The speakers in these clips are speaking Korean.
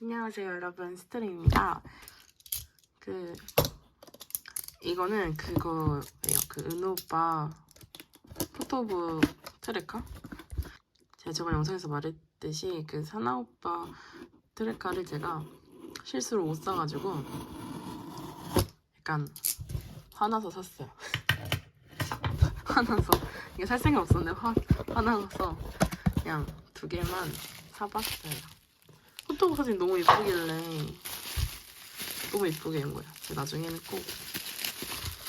안녕하세요 여러분 스트링입니다. 그 이거는 그거예요. 그 은호 오빠 포토북 트래커. 제가 저번 영상에서 말했듯이 그 사나 오빠 트래커를 제가 실수로 못 사가지고 약간 화나서 샀어요. 화나서 이게 살 생각 없었는데 화 화나서 그냥 두 개만 사봤어요. 포토 사진 너무 예쁘길래 너무 예쁘게 한 거예요. 제가 나중에는 꼭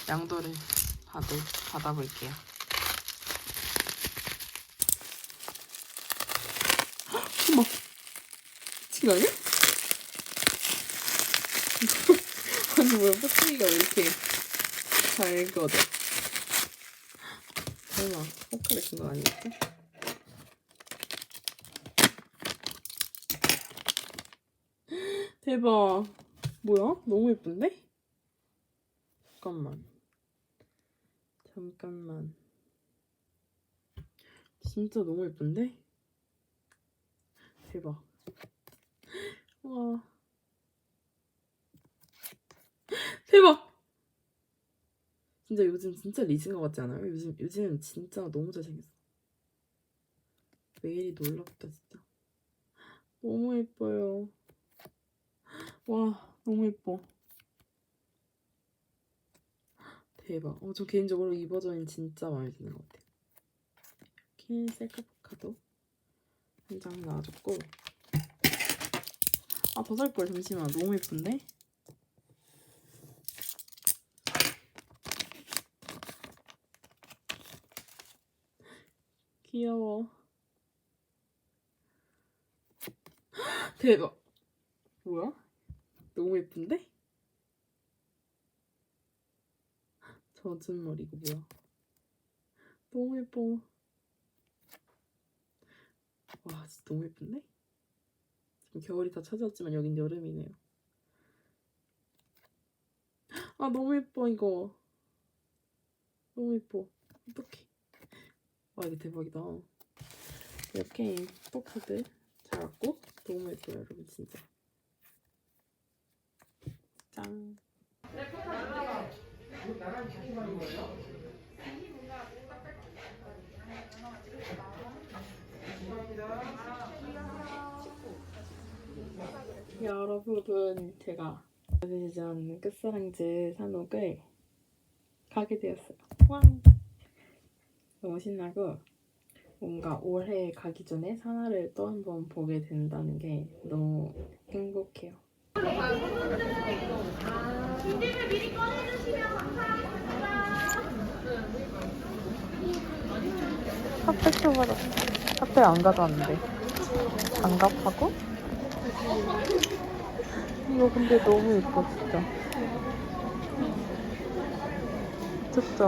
양도를 받을, 받아볼게요. 어머! 미친 거 아니야? 아니 뭐야 포토기가 왜 이렇게 잘 걷어? 설마 포카를 준거 아니겠지? 대박. 뭐야? 너무 예쁜데? 잠깐만. 잠깐만. 진짜 너무 예쁜데? 대박. 와. 대박! 진짜 요즘 진짜 리진 것 같지 않아요? 요즘, 요즘 진짜 너무 잘생겼어. 매일이 놀랍다, 진짜. 너무 예뻐요. 와 너무 예뻐. 대박. 어, 저 개인적으로 이 버전이 진짜 마음에 드는 것 같아요. 이렇게 셀카 포카도 한 장 나와줬고. 아 더 살걸 잠시만. 너무 예쁜데? 귀여워. 대박. 뭐야? 너무 예쁜데? 젖은 머리 이거 뭐야? 너무 예뻐. 와 진짜 너무 예쁜데? 지금 겨울이 다 찾아왔지만 여긴 여름이네요. 아 너무 예뻐 이거. 너무 예뻐. 어떡해. 와 이거 대박이다. 이렇게 포카들 잘 왔고 너무 예뻐요 여러분 진짜. 짠. 여러분 제가 televi전 끝사랑즈 산옥을 가게 되었어요. 와. 너무 신나고 뭔가 올해 가기 전에 산하를 또 한 번 보게 된다는 게 너무 행복해요. 핫팩도 받았어. 핫팩 안 가져왔는데. 장갑하고? 이거 근데 너무 예뻐, 진짜. 진짜.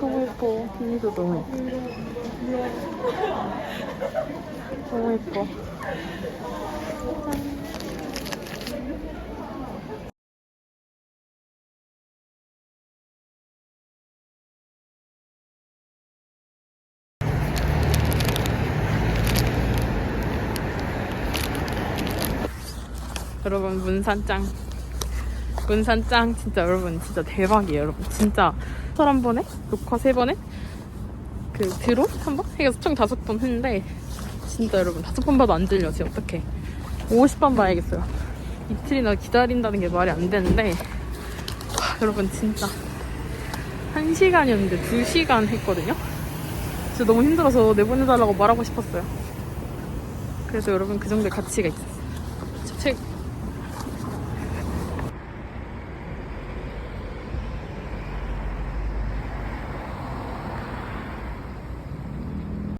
너무 예뻐. 비니도 너무 예뻐. 너무 예뻐. 여러분 문산짱 문산짱 진짜 여러분 진짜 대박이에요 여러분. 진짜 설 한 번에 녹화 세 번에 그 드론 한번? 해서 총 다섯 번 했는데 진짜 여러분 다섯 번 봐도 안 들려 지금 어떡해. 50번 봐야겠어요 이틀이나 기다린다는 게 말이 안 되는데 와, 여러분 진짜. 한 시간이었는데 두 시간 했거든요? 진짜 너무 힘들어서 내보내달라고 말하고 싶었어요. 그래서 여러분 그 정도의 가치가 있었어요. 책